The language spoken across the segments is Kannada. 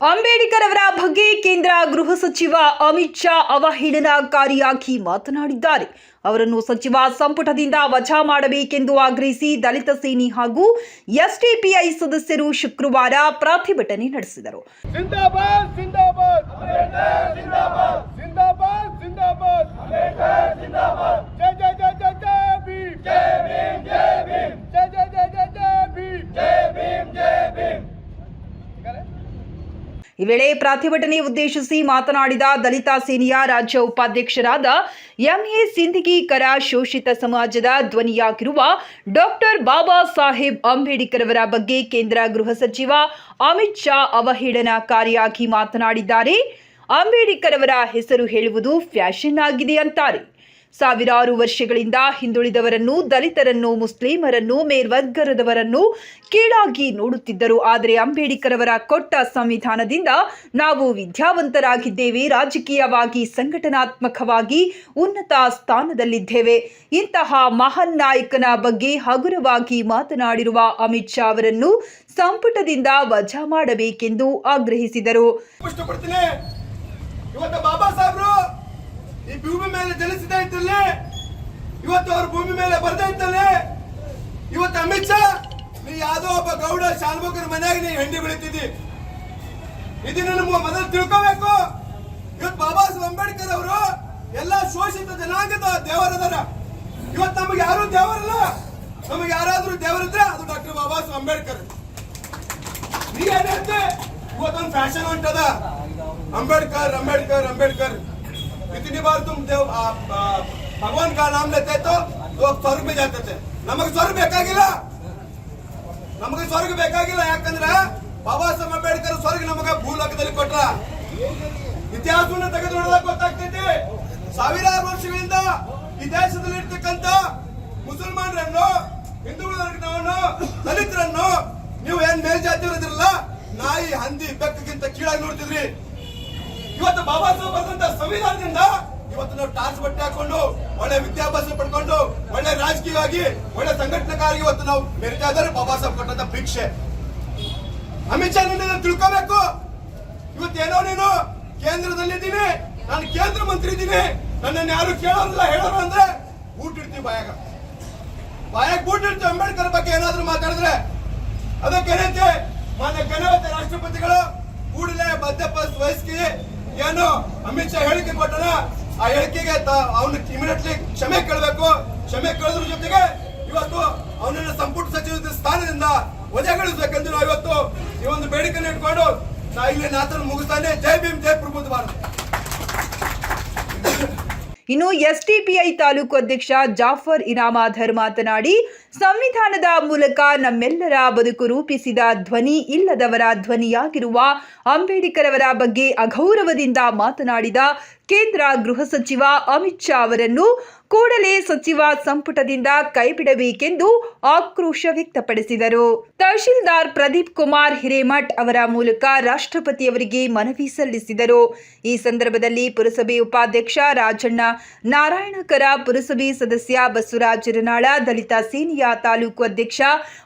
ಅಂಬೇಡ್ಕರ್ ಅವರ ಬಗ್ಗೆ ಕೇಂದ್ರ ಗೃಹ ಸಚಿವ ಅಮಿತ್ ಶಾ ಅವಹೇಳನಕಾರಿಯಾಗಿ ಮಾತನಾಡಿದ್ದಾರೆ. ಅವರನ್ನು ಸಚಿವ ಸಂಪುಟದಿಂದ ವಜಾ ಮಾಡಬೇಕೆಂದು ಆಗ್ರಹಿಸಿ ದಲಿತ ಸೇನಿ ಹಾಗೂ ಎಸ್ಡಿಪಿಐ ಸದಸ್ಯರು ಶುಕ್ರವಾರ ಪ್ರತಿಭಟನೆ ನಡೆಸಿದರು. ಈ ವೇಳೆ ಪ್ರತಿಭಟನೆ ಉದ್ದೇಶಿಸಿ ಮಾತನಾಡಿದ ದಲಿತ ಸೇನೆಯ ರಾಜ್ಯ ಉಪಾಧ್ಯಕ್ಷರಾದ ಎಂಎ ಸಿಂದಗಿಕರ ಶೋಷಿತ ಸಮಾಜದ ಧ್ವನಿಯಾಗಿರುವ ಡಾಕ್ಟರ್ ಬಾಬಾ ಸಾಹೇಬ್ ಅಂಬೇಡ್ಕರ್ ಅವರ ಬಗ್ಗೆ ಕೇಂದ್ರ ಗೃಹ ಸಚಿವ ಅಮಿತ್ ಶಾ ಅವಹೇಳನಕಾರಿಯಾಗಿ ಮಾತನಾಡಿದ್ದಾರೆ. ಅಂಬೇಡ್ಕರ್ ಅವರ ಹೆಸರು ಹೇಳುವುದು ಫ್ಯಾಷನ್ ಆಗಿದೆ ಅಂತಾರೆ. ಸಾವಿರಾರು ವರ್ಷಗಳಿಂದ ಹಿಂದುಳಿದವರನ್ನು, ದಲಿತರನ್ನು, ಮುಸ್ಲಿಮರನ್ನು, ಮೇಲ್ವರ್ಗದವರನ್ನು ಕೀಳಾಗಿ ನೋಡುತ್ತಿದ್ದರು. ಆದರೆ ಅಂಬೇಡ್ಕರ್ ಅವರ ಕೊಟ್ಟ ಸಂವಿಧಾನದಿಂದ ನಾವು ವಿದ್ಯಾವಂತರಾಗಿದ್ದೇವೆ, ರಾಜಕೀಯವಾಗಿ ಸಂಘಟನಾತ್ಮಕವಾಗಿ ಉನ್ನತ ಸ್ಥಾನದಲ್ಲಿದ್ದೇವೆ. ಇಂತಹ ಮಹಾನ್ ನಾಯಕನ ಬಗ್ಗೆ ಹಗುರವಾಗಿ ಮಾತನಾಡಿರುವ ಅಮಿತ್ ಶಾ ಅವರನ್ನು ಸಂಪುಟದಿಂದ ವಜಾ ಮಾಡಬೇಕೆಂದು ಆಗ್ರಹಿಸಿದರು ಇಷ್ಟಪಡ್ತೀನಿ ಇವತ್ತು ಬಾಬಾ ಸಾಹೇಬ್ರು ಈ ಭೂಮಿ ಮೇಲೆ ಜನಿಸಿದ ಇದ್ದಲ್ಲಿ ಇವತ್ತು ಅವ್ರ ಭೂಮಿ ಮೇಲೆ ಬರ್ದ ಇದ್ದಲ್ಲಿ ಇವತ್ತು ಅಮಿತ್ ಶಾ, ನೀ ಯಾವ್ದೋ ಒಬ್ಬ ಗೌಡ ಶಾಲ್ಮುಖರ ಮನೆಯಾಗ ನೀ ಹೆಂಡಿ ಬೆಳಿತಿದ್ದಿ. ಇದನ್ನ ನಮ್ಗೆ ಮೊದಲು ತಿಳ್ಕೋಬೇಕು. ಇವತ್ತು ಬಾಬಾ ಸಾಹೇಬ್ ಅಂಬೇಡ್ಕರ್ ಅವರು ಎಲ್ಲ ಶೋಷಿತ ಜನಾಂಗದ ದೇವರದಾರ. ಇವತ್ತು ನಮಗೆ ಯಾರು ದೇವರಲ್ಲ. ನಮಗೆ ಯಾರಾದ್ರೂ ದೇವರಿದ್ರೆ ಅದು ಡಾಕ್ಟರ್ ಬಾಬಾ ಸಾಹೇಬ್ ಅಂಬೇಡ್ಕರ್. ನೀ ಏನೇ ಇವತ್ತೊಂದು ಫ್ಯಾಷನ್ ಹೊಂಟದ ಅಂಬೇಡ್ಕರ್ ಅಂಬೇಡ್ಕರ್ ಅಂಬೇಡ್ಕರ್. इतनी बार तुम देव आ, आ, भगवान का नाम लेते तो लोग स्वर्ग में जाते थे ನಮಗೆ ಸ್ವರ್ಗ ಬೇಕಾಗಿಲ್ಲ ನಮಗೆ ಸ್ವರ್ಗ ಬೇಕಾಗಿಲ್ಲ ಯಾಕಂದ್ರೆ ಬಾಬಾ ಸಾಹೇಬ್ ಅಂಬೇಡ್ಕರ್ ಸ್ವರ್ಗ ನಮಗೆ ಭೂಲೋಕದಲ್ಲಿ ಕೊಟ್ರ ಇತಿಹಾಸವನ್ನು ತೆಗೆದು ನೋಡಿದಾಗ ಗೊತ್ತಾಗ್ತೈತಿ ಸಾವಿರಾರು ವರ್ಷಗಳಿಂದ ಈ ದೇಶದಲ್ಲಿ ಇರ್ತಕ್ಕಂತ ಮುಸಲ್ಮಾನರನ್ನು ಹಿಂದೂ ವರ್ಗದವರನ್ನು ದಲಿತರನ್ನು ನೀವು ಏನ್ ಮೇಲ್ಜಾತಿಯವರಿದ್ರಲ್ಲ ನಾಯಿ ಹಂದಿ ಬೆಕ್ಕಕ್ಕಿಂತ ಕೀಳಾಗಿ ನೋಡ್ತಿದ್ರಿ ಇವತ್ತು ಬಾಬಾ ಸಾಹೇಬ್ ಬರೆದಂತ ಸಂವಿಧಾನದಿಂದ ಇವತ್ತು ನಾವು ಟಾಸ್ ಬಟ್ಟೆ ಹಾಕೊಂಡು ಒಳ್ಳೆ ವಿದ್ಯಾಭ್ಯಾಸ ಪಡ್ಕೊಂಡು ಒಳ್ಳೆ ರಾಜಕೀಯವಾಗಿ, ಒಳ್ಳೆ ಸಂಘಟನೆಗಾಗಿ ಇವತ್ತು ನಾವು ಮೆರಿತಾದರೆ ಬಾಬಾ ಸಾಹೇಬ್ ಕೊಟ್ಟಂತ ಭಿಕ್ಷೆ. ಅಮಿತ್ ಶಾ ನಿನ್ನ ತಿಳ್ಕೋಬೇಕು. ಇವತ್ತೇನೋ ನೀನು ಕೇಂದ್ರದಲ್ಲಿದ್ದೀನಿ, ನಾನು ಕೇಂದ್ರ ಮಂತ್ರಿ ಇದ್ದೀನಿ ನನ್ನನ್ನು ಯಾರು ಕೇಳೋಲ್ಲ ಹೇಳೋರು ಅಂದ್ರೆ ಊಟ ಇಡ್ತೀವಿ ಬಾಯಾಗ. ಬಾಯಾಗ ಊಟ ಇಡ್ತೀವಿ. ಅಂಬೇಡ್ಕರ್ ಬಗ್ಗೆ ಏನಾದ್ರೂ ಮಾತಾಡಿದ್ರೆ ಅದಕ್ಕೆ ಏನೈತೆ ಮಾನ್ಯ ಘನವತೆ ರಾಷ್ಟ್ರಪತಿಗಳು ಕೂಡಲೇ ಮಧ್ಯಪ್ರದೇಶ ವಹಿಸಿ ಏನು? ಅಮಿತ್ ಶಾ ಹೇಳಿಕೆ ಕೊಟ್ಟನ? ಆ ಹೇಳಿಕೆಗೆ ಅವನು ಇಮಿಡಿಯೇಟ್ಲಿ ಕ್ಷಮೆ ಕೇಳಬೇಕು. ಕ್ಷಮೆ ಕೇಳಿದ್ರ ಜೊತೆಗೆ ಇವತ್ತು ಅವನನ್ನ ಸಂಪುಟ ಸಚಿವ ಸ್ಥಾನದಿಂದ ವಜೆಗೊಳಿಸಬೇಕೆಂದು ನಾವು ಇವತ್ತು ಈ ಒಂದು ಬೇಡಿಕೆಯನ್ನು ಇಟ್ಕೊಂಡು ನಾ ಇಲ್ಲಿ ನಾತನ ಮುಗಿಸ್ತಾನೆ. ಜೈ ಭೀಮ್, ಜೈ ಪ್ರಬುದ್ಧ ಭಾರತ. ಇನ್ನು ಎಸ್ಡಿಪಿಐ ತಾಲೂಕು ಅಧ್ಯಕ್ಷ ಜಾಫರ್ ಇನಾಮಾಧರ್ ಮಾತನಾಡಿ ಸಂವಿಧಾನದ ಮೂಲಕ ನಮ್ಮೆಲ್ಲರ ಬದುಕು ರೂಪಿಸಿದ ಧ್ವನಿ ಇಲ್ಲದವರ ಧ್ವನಿಯಾಗಿರುವ ಅಂಬೇಡ್ಕರ್ ಅವರ ಬಗ್ಗೆ ಅಗೌರವದಿಂದ ಮಾತನಾಡಿದ ಕೇಂದ್ರ ಗೃಹ ಸಚಿವ ಅಮಿತ್ ಶಾ ಅವರನ್ನು ಕೂಡಲೇ ಸಚಿವ ಸಂಪುಟದಿಂದ ಕೈಬಿಡಬೇಕೆಂದು ಆಕ್ರೋಶ ವ್ಯಕ್ತಪಡಿಸಿದರು. ತಹಶೀಲ್ದಾರ್ ಪ್ರದೀಪ್ ಕುಮಾರ್ ಹಿರೇಮಠ್ ಅವರ ಮೂಲಕ ರಾಷ್ಟ್ರಪತಿಯವರಿಗೆ ಮನವಿ ಸಲ್ಲಿಸಿದರು. ಈ ಸಂದರ್ಭದಲ್ಲಿ ಪುರಸಭೆ ಉಪಾಧ್ಯಕ್ಷ ರಾಜಣ್ಣ ನಾರಾಯಣಕರ, ಪುರಸಭೆ ಸದಸ್ಯ ಬಸವರಾಜ್ ರನಾಳ ದಲಿತ ಸೇನೆಯ ತಾಲೂಕು ಅಧ್ಯಕ್ಷ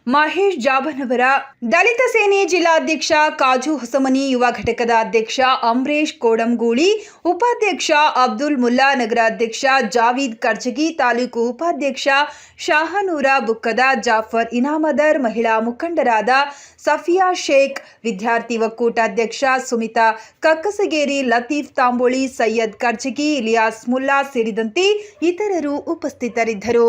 ಮಹೇಶ್ ಜಾಬನವರ, ದಲಿತ ಸೇನೆ ಜಿಲ್ಲಾಧ್ಯಕ್ಷ ಕಾಜು ಹೊಸಮನಿ, ಯುವ ಘಟಕದ ಅಧ್ಯಕ್ಷ ಅಂಬರೀಶ್ ಕೋಡಂಗೂಳಿ, ಉಪಾಧ್ಯಕ್ಷ ಅಬ್ದುಲ್ ಮುಲ್ಲಾ, ನಗರಾಧ್ಯಕ್ಷ ಜಾವೀದ್ ಕರ್ಜಗಿ ತಾಲೂಕು ಉಪಾಧ್ಯಕ್ಷ ಶಾಹನೂರ ಬುಕ್ಕದ ಜಾಫರ್ ಇನಾಮದರ್, ಮಹಿಳಾ ಮುಖಂಡರಾದ ಸಫಿಯಾ ಶೇಖ್, ವಿದ್ಯಾರ್ಥಿ ಒಕ್ಕೂಟ ಅಧ್ಯಕ್ಷ ಸುಮಿತಾ ಕಕ್ಕಸಗೇರಿ, ಲತೀಫ್ ತಾಂಬೋಳಿ, ಸೈಯದ್ ಕರ್ಜಗಿ ಇಲಿಯಾಸ್ ಮುಲ್ಲಾ ಸೇರಿದಂತೆ ಇತರರು ಉಪಸ್ಥಿತರಿದ್ದರು.